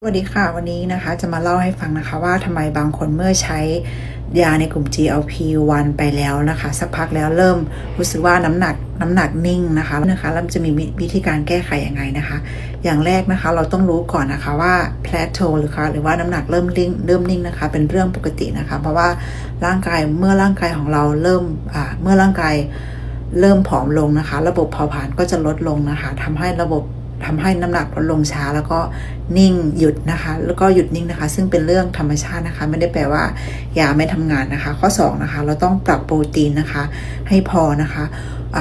สวัสดีค่ะ วันนี้นะคะจะมาเล่าให้ฟังนะคะว่าทำไมบางคนเมื่อใช้ยาในกลุ่ม GLP-1 ไปแล้วนะคะ สักพักแล้วเริ่มรู้สึกว่าน้ำหนักน้ำหนักนิ่งนะคะนะคะแล้วจะมีวิธีการแก้ไขยังไงนะคะ อย่างแรกนะคะเราต้องรู้ก่อนนะคะว่า plateau หรือคะหรือว่าน้ำหนักเริ่มนิ่งเริ่มนิ่งนะคะ เป็นเรื่องปกตินะคะ เพราะว่าร่างกายเมื่อร่างกายของเราเริ่มอ่าเมื่อร่างกายเริ่มผอมลงนะคะ ระบบเผาผลาญก็จะลดลงนะคะทำให้ระบบ ทำให้น้ำหนักลดลงช้าแล้วก็นิ่งหยุดนะคะ แล้วก็หยุดนิ่งนะคะ ซึ่งเป็นเรื่องธรรมชาตินะคะ ไม่ได้แปลว่ายาไม่ทำงานนะคะ ข้อ2นะคะเราต้องปรับโปรตีนนะคะ ให้พอนะคะ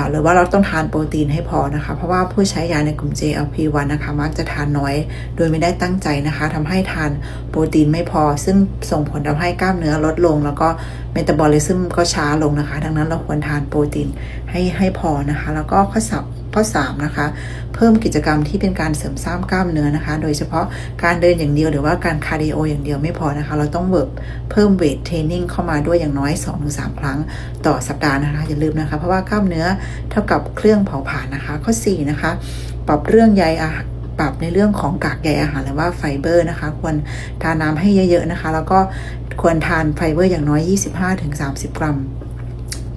หรือว่าเราต้องทานโปรตีนให้พอนะคะ เพราะว่าผู้ใช้ยาในกลุ่ม GLP-1 นะคะมักจะทานน้อย โดยไม่ได้ตั้งใจนะคะทำให้ทานโปรตีนไม่พอ ซึ่งส่งผลทำให้กล้ามเนื้อลดลง แล้วก็เมตาบอลิซึมก็ช้าลงนะคะ ดังนั้นเราควรทานโปรตีนให้ให้พอนะคะ แล้วก็ข้อสับข้อ3นะคะเพิ่มกิจกรรมที่เป็นการเสริมสร้างกล้ามเนื้อนะคะ โดยเฉพาะการเดินอย่างเดียวหรือว่าการคาร์ดิโออย่างเดียวไม่พอนะคะ เราต้องเวิร์บเพิ่มเวทเทรนนิ่งเข้ามาด้วยอย่างน้อย 2-3 ครั้งต่อสัปดาห์นะคะอย่าลืมนะคะ เพราะว่ากล้ามเนื้อเท่ากับเครื่องเผาผลาญนะคะ ข้อ 4 นะคะ ปรับเรื่องใยอาหารปรับในเรื่องของกากใยอาหารหรือว่าไฟเบอร์นะคะ ควรทานน้ำให้เยอะๆนะคะ แล้วก็ควรทานไฟเบอร์อย่างน้อย 25-30 กรัม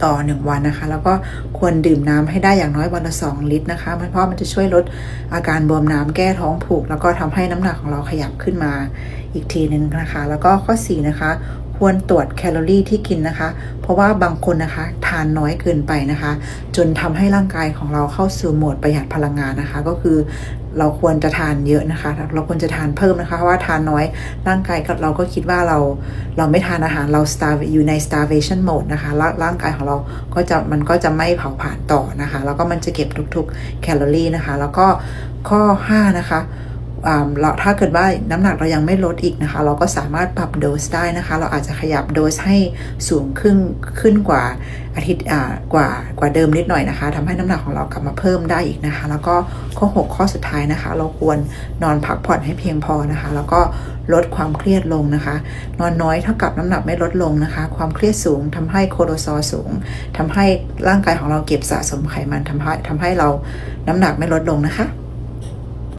ต่อ 1 วันนะคะ แล้วก็ควรดื่มน้ำให้ได้อย่างน้อยวันละ2ลิตรนะคะเพราะมันจะช่วยลดอาการบวมน้ำแก้ท้องผูก แล้วก็ทำให้น้ำหนักของเราขยับขึ้นมา อีกทีหนึ่งนะคะ แล้วก็ข้อ 4 นะคะ ควรตรวจแคลอรี่ที่กินนะคะ เพราะว่าบางคนนะคะทานน้อยเกินไปนะคะ จนทำให้ร่างกายของเราเข้าสู่โหมดประหยัดพลังงานนะคะ ก็คือเราควรจะทานเยอะนะคะ เราควรจะทานเพิ่มนะคะ เพราะว่าทานน้อยร่างกายเราก็คิดว่าเราเราไม่ทานอาหารเรา starve อยู่ใน starvation mode นะคะร่างร่างกายของเราก็จะมันก็จะไม่เผาผลาญต่อนะคะ แล้วก็มันจะเก็บทุกๆแคลอรี่นะคะ แล้วก็ข้อ 5 นะคะ เราถ้าเกิดว่าน้ำหนักเรายังไม่ลดอีกนะคะ เราก็สามารถปรับโดสได้นะคะ เราอาจจะขยับโดสให้สูงขึ้นขึ้นกว่าอาทิตย์กว่ากว่าเดิมนิดหน่อยนะคะทำให้น้ำหนักของเรากลับมาเพิ่มได้อีกนะคะ แล้วก็ข้อ 6 ข้อสุดท้ายนะคะ เราควรนอนพักผ่อนให้เพียงพอนะคะ แล้วก็ลดความเครียดลงนะคะ นอนน้อยเท่ากับน้ำหนักไม่ลดลงนะคะ ความเครียดสูงทำให้โคโรซอลสูงทำให้ร่างกายของเราเก็บสะสมไขมันทำให้ทำให้เราน้ำหนักไม่ลดลงนะคะ